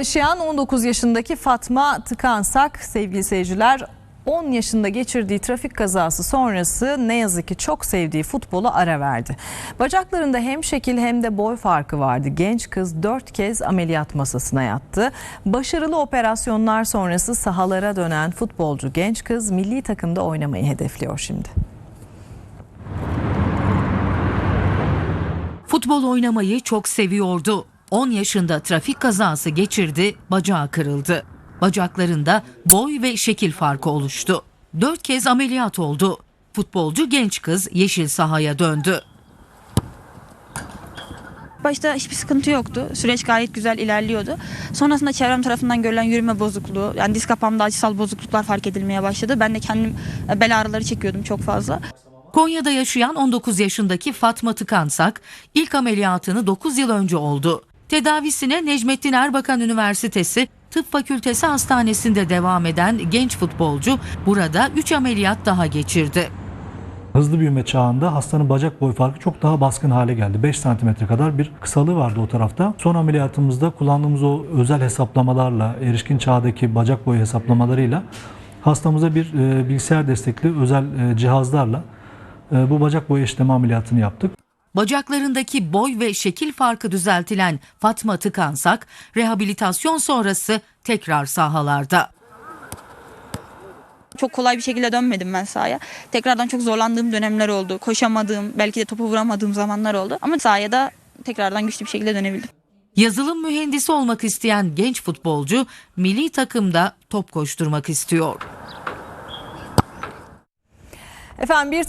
Yaşayan 19 yaşındaki Fatma Tıkansak sevgili seyirciler 10 yaşında geçirdiği trafik kazası sonrası ne yazık ki çok sevdiği futbola ara verdi. Bacaklarında hem şekil hem de boy farkı vardı. Genç kız 4 kez ameliyat masasına yattı. Başarılı operasyonlar sonrası sahalara dönen futbolcu genç kız milli takımda oynamayı hedefliyor şimdi. Futbol oynamayı çok seviyordu. 10 yaşında trafik kazası geçirdi, bacağı kırıldı. Bacaklarında boy ve şekil farkı oluştu. 4 kez ameliyat oldu. Futbolcu genç kız yeşil sahaya döndü. Başta hiçbir sıkıntı yoktu. Süreç gayet güzel ilerliyordu. Sonrasında çevrem tarafından görülen yürüme bozukluğu, yani diz kapağımda acısal bozukluklar fark edilmeye başladı. Ben de kendim e, bel ağrıları çekiyordum çok fazla. Konya'da yaşayan 19 yaşındaki Fatma Tıkansak ilk ameliyatını 9 yıl önce oldu. Tedavisine Necmettin Erbakan Üniversitesi Tıp Fakültesi Hastanesi'nde devam eden genç futbolcu burada 3 ameliyat daha geçirdi. Hızlı büyüme çağında hastanın bacak boy farkı çok daha baskın hale geldi. 5 santimetre kadar bir kısalığı vardı o tarafta. Son ameliyatımızda kullandığımız o özel hesaplamalarla, erişkin çağdaki bacak boyu hesaplamalarıyla hastamıza bir e, bilgisayar destekli özel e, cihazlarla e, bu bacak boyu eşleme ameliyatını yaptık. Bacaklarındaki boy ve şekil farkı düzeltilen Fatma Tıkansak, rehabilitasyon sonrası tekrar sahalarda. Çok kolay bir şekilde dönmedim ben sahaya. Tekrardan çok zorlandığım dönemler oldu. Koşamadığım, belki de topu vuramadığım zamanlar oldu. Ama sahaya da tekrardan güçlü bir şekilde dönebildim. Yazılım mühendisi olmak isteyen genç futbolcu milli takımda top koşturmak istiyor. Efendim bir